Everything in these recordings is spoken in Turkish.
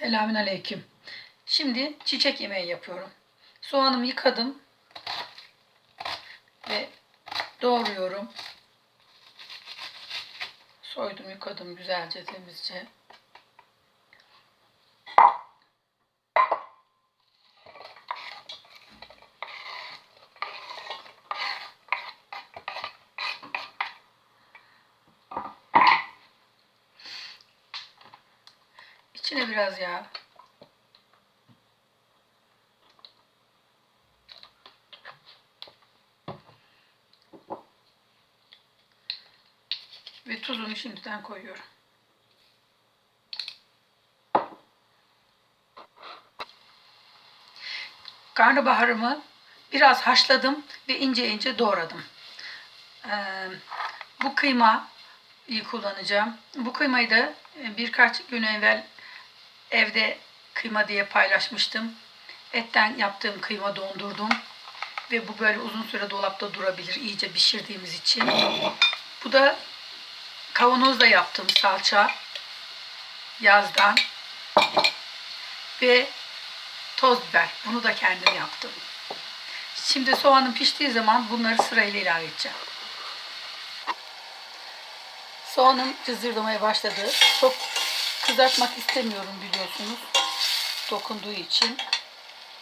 Selamün aleyküm. Şimdi çiçek yemeği yapıyorum. Soğanımı yıkadım ve doğruyorum. Soydum, yıkadım güzelce, temizce. İçine biraz yağ. Ve tuzunu şimdiden koyuyorum. Karnabaharımı biraz haşladım ve ince ince doğradım. Ee, bu kıyma kullanacağım. Bu kıymayı da e, birkaç gün evvel evde kıyma diye paylaşmıştım. Etten yaptığım kıyma dondurdum. Ve bu böyle uzun süre dolapta durabilir iyice pişirdiğimiz için. Bu da kavanozda yaptığım salça yazdan ve toz biber. Bunu da kendim yaptım. Şimdi soğanın piştiği zaman bunları sırayla ilave edeceğim. Soğanım cızırdamaya başladı. Çok kızartmak istemiyorum biliyorsunuz. Dokunduğu için.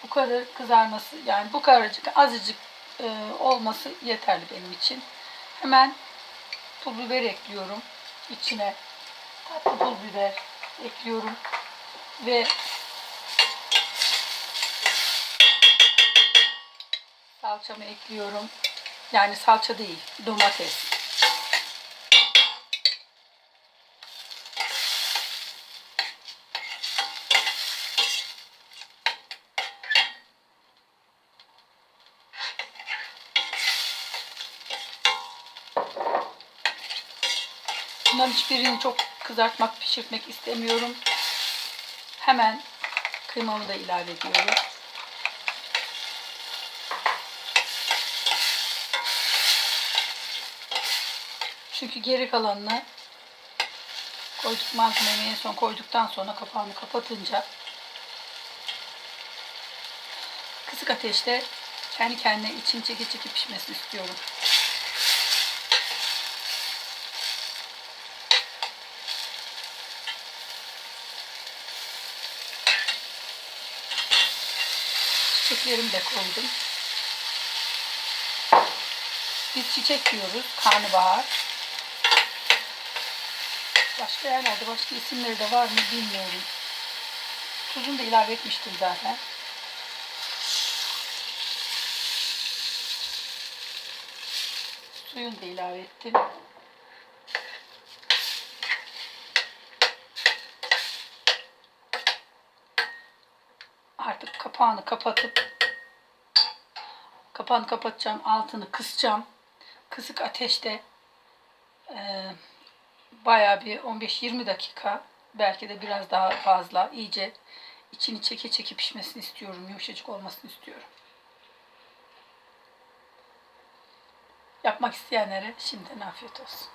Bu kadar kızarması yani bu kadarcık azıcık e, olması yeterli benim için. Hemen pul biber ekliyorum. içine tatlı pul biber ekliyorum. Ve salçamı ekliyorum. Yani salça değil, domates. Bunların hiçbirini çok kızartmak, pişirmek istemiyorum. Hemen kıymamı da ilave ediyorum. Çünkü geri kalanını koyduk malzemeyi en son koyduktan sonra kapağını kapatınca kısık ateşte kendi kendine için çeki çeki pişmesini istiyorum. Çiçeklerimi de koydum. Biz çiçek diyoruz. Karnabahar. Başka yerlerde başka isimleri de var mı bilmiyorum. Tuzunu da ilave etmiştim zaten. Suyunu da ilave ettim. Artık kapağını kapatıp kapağını kapatacağım, altını kısacağım. Kısık ateşte e, bayağı bir 15-20 dakika belki de biraz daha fazla iyice içini çeke çeke pişmesini istiyorum. Yumuşacık olmasını istiyorum. Yapmak isteyenlere şimdiden afiyet olsun.